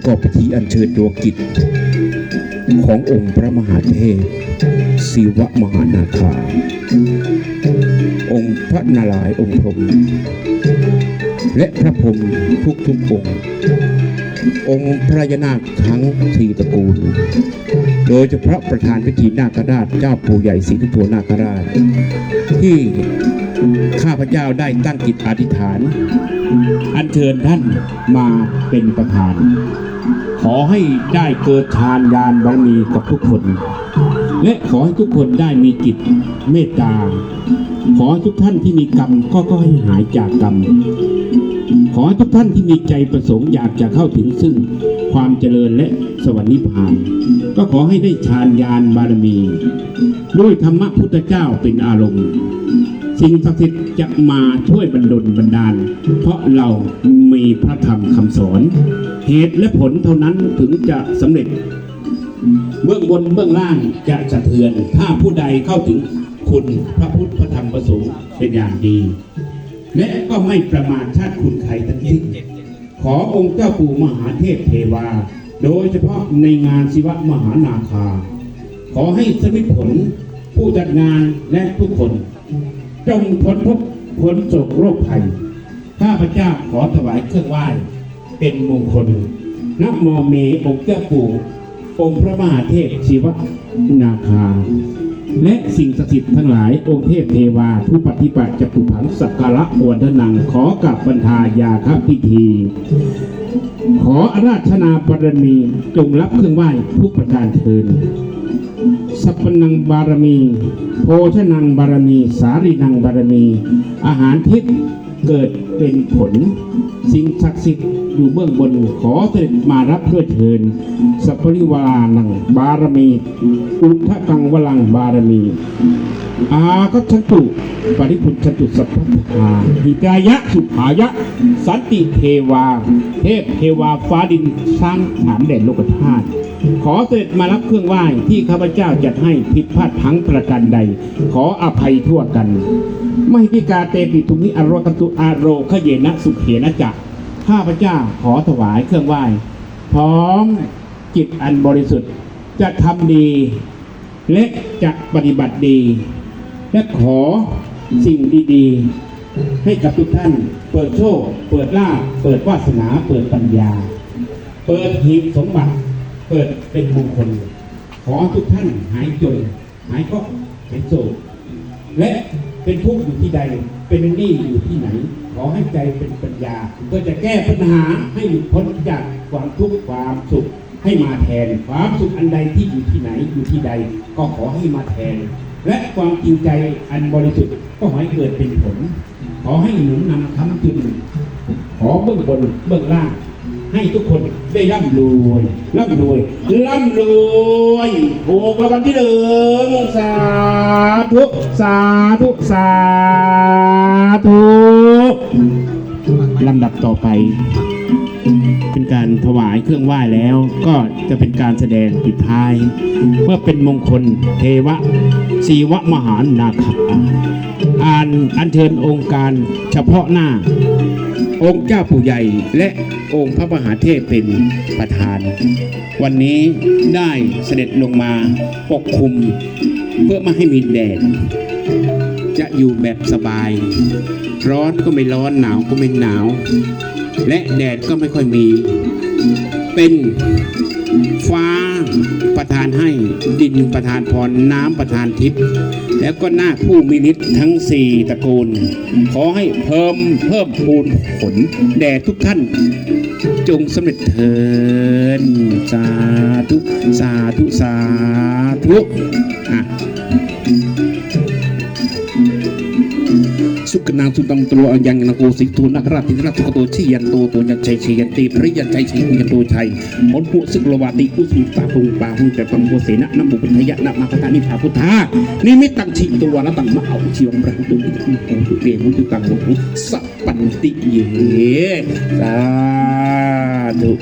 ประกอบพิธีอัญเชิญดวงกิจ ขององค์พระมหาเทพศิวะมหานาคา องค์พระนารายณ์องค์พรหมและพระพรหมทุกทุกองค์ องค์พระยานาคทั้งสี่ตระกูล โดยเฉพาะประธานพิธีนาคราชเจ้าปู่ใหญ่ศรีทุโทนาคราช ที่ข้าพเจ้าได้ตั้งจิตอธิษฐาน อัญเชิญท่านมาเป็นประธาน ขอให้ได้เกิดทานยานบารมีกับทุกคน และขอให้ทุกคนได้มีจิตเมตตา ขอให้ทุกท่านที่มีกรรมก็ก็ให้หายจากกรรม ขอให้ทุกท่านที่มีใจประสงค์อยากจะเข้าถึงซึ่งความเจริญและสวรรค์นิพพาน ก็ขอให้ได้ฌานญาณบารมี ด้วยธรรมพุทธเจ้าเป็นอารมณ์ สิ่งศักดิ์สิทธิ์จะมาช่วยบรรดลบันดาล เพราะเรามีพระธรรมคำสอน เหตุและผลเท่านั้นถึงจะสำเร็จ เบื้องบนเบื้องล่างจะสะเทือน ถ้าผู้ใดเข้าถึงคุณพระพุทธพระธรรมพระสงฆ์เป็นอย่างดี และก็ไม่ประมาทชาติคุณใครทั้งสิ้นขอองค์เจ้าปู่มหาเทพเทวา โดยเฉพาะในงานศิวะมหานาคา ขอให้สมิผลผู้จัดงานและทุกคน จงพ้นทุกข์พ้นโศกโรคภัย ข้าพเจ้าขอถวายเครื่องไหว้เป็นมงคลนโมเมองค์เจ้าปู่องค์พระมหาเทพศิวนาคา และสิ่งศักดิ์สิทธิ์ทั้งหลายองค์เทพเทวา ผู้ปฏิบัติจักปุผังสักการะอวนทนังขอกับบรรทายาคพิธี ขออาราธนาบารมีจงรับเครื่องไหว้ทุกประการเทิน สัพนังบารมีโภชนังบารมี สารีนังบารมี อาหารทิพย์เกิดเป็นผล สิ่งศักดิ์สิทธิ์อยู่เบื้องบนขอเสด็จมารับเพื่อเทินสัพพริวานังบารมี อุทะกังวลังบารมี อาคัชันตุปริพุทชันตุสัพพทาหิกายะสุภายะ สันติเทวา เทพเทวาฟ้าดินสร้างฐานแดนโลกธาตุ ขอเสด็จมารับเครื่องไหว้ที่ข้าพเจ้าจัดให้ผิดพลาดทั้งประการใด ขออภัยทั่วกัน ไม่พิกาเตปิทุมิอโรกันตุอาโรขเยนะสุเขนะจักข้าพเจ้าขอถวายเครื่องไหว้ พร้อมจิตอันบริสุทธิ์จะทำดี และจะปฏิบัติดี และขอสิ่งดีๆ ให้กับทุกท่าน เปิดโชค เปิดลาภเปิดวาสนา เปิดปัญญา เปิดหีบสมบัติ เปิดเป็นมงคล ขอทุกท่านหายจน หายก็หายโศกและเป็นทุกข์อยู่ที่ใด เป็นหนี้อยู่ที่ไหน ขอให้ใจเป็นปัญญาเพื่อจะแก้ปัญหาให้หลุดพ้นจากความทุกข์ความสุขให้มาแทนความสุขอันใดที่อยู่ที่ไหนอยู่ที่ใด ก็ขอให้มาแทน และความจริงใจอันบริสุทธิ์ก็ขอให้เกิดเป็นผล ขอให้หนุนนำคำจุนขอเบื้องบนเบื้องล่าง ให้ทุกคนได้ร่ำรวยร่ำรวยร่ำรวยถูกรางวัลที่หนึ่งสาธุสาธุสาธุลำดับต่อไป เป็นการถวายเครื่องไหว้แล้วก็จะเป็นการแสดงปิดท้ายเพื่อเป็นมงคลเทวะศีวะมหานาคาอ่านอัญเชิญองค์การเฉพาะหน้า องค์เจ้าปู่ใหญ่ และองค์พระมหาเทพเป็นประธาน วันนี้ได้เสด็จลงมาปกคลุม เพื่อไม่ให้มีแดดจะอยู่แบบสบาย ร้อนก็ไม่ร้อนหนาวก็ไม่หนาว และแดดก็ไม่ค่อยมี เป็นฟ้าประทานให้ดินประทานพรน้ำประทานทิพย์ แล้วก็หน้าผู้มีฤทธิ์ทั้งสี่ตระกูล ขอให้เพิ่มเพิ่มพูนผล แด่ทุกท่าน จงสำเร็จเถินสาธุ สาธุ สาธุอะ สุกนางสุตังตัวยังนโกสิทูนักราชธิราชสุกโตชียันโตตัวยันชัยชียันตีพระยันชัยชียันโตชัยผลผู้สึกลวาติอุสุตาปุงปาหุแต่ปังโกเสนะนำบุเป็นทยะนะมาคตานิพาพุทธานิมิตตังชิตัวนะตังมาเอาชีวมรังตุตุตุตุเตมุตุตังมุสัพปันติเยสาธุ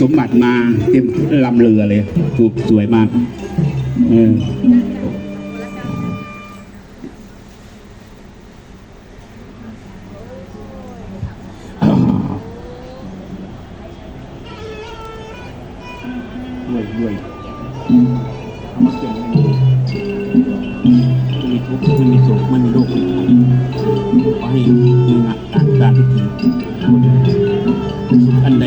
สมบัติมาเต็มลำเรือเลยถูกสวยมากเออด้วยด้วยมาเก็บไม่มีทุกข์ไม่มีโศกไม่มีโรคขอให้มีงานการกที่อันใด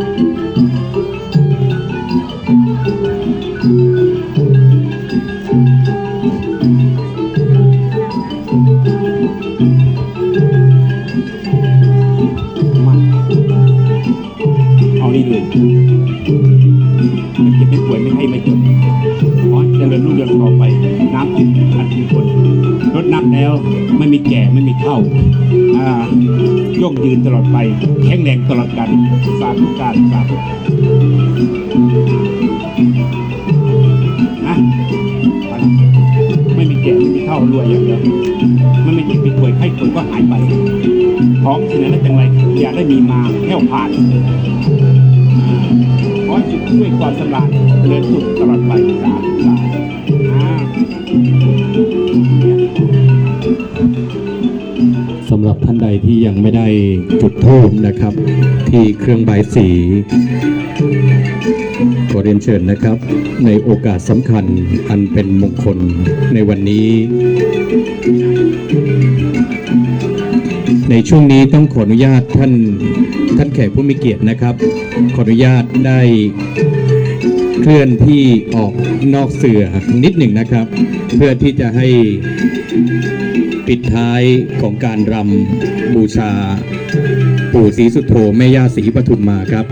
จ็บไม่ป่วยไม่ให้ไม่จนขอเจริญรุ่งเรืองต่อไป น้ำกินอันมีคนรดน้ำแล้วไม่มีแก่ไม่มีเท่าอ่าย่งยืนตลอดไป แข็งแรงตลอดกันสาธุการสาธุนะไม่มีแก่ไม่มีเท่ารวยอย่างเดียวไม่มีเจ็บไม่ป่วยไข้ป่วยก็หายไปของที่ไหนนั้นจังไรอย่าได้มีมาแค่วผ่าน ขอจิตช่วยความสำราญเจริญสุขตลอดไปสาธุสาธุอ่าสำหรับท่านใดที่ยังไม่ได้จุดธูปนะครับ ที่เครื่องบายสีขอเรียนเชิญนะครับ ในโอกาสสำคัญอันเป็นมงคลในวันนี้ ในช่วงนี้ต้องขออนุญาตท่าน ท่านแขกผู้มีเกียรตินะครับ ขออนุญาตได้เคลื่อนที่ออกนอกเสือนิดหนึ่งนะครับ เพื่อที่จะให้ปิดท้ายของการรำบูชา ปู่ศรีสุโธแม่ย่าศรีปทุมมาครับ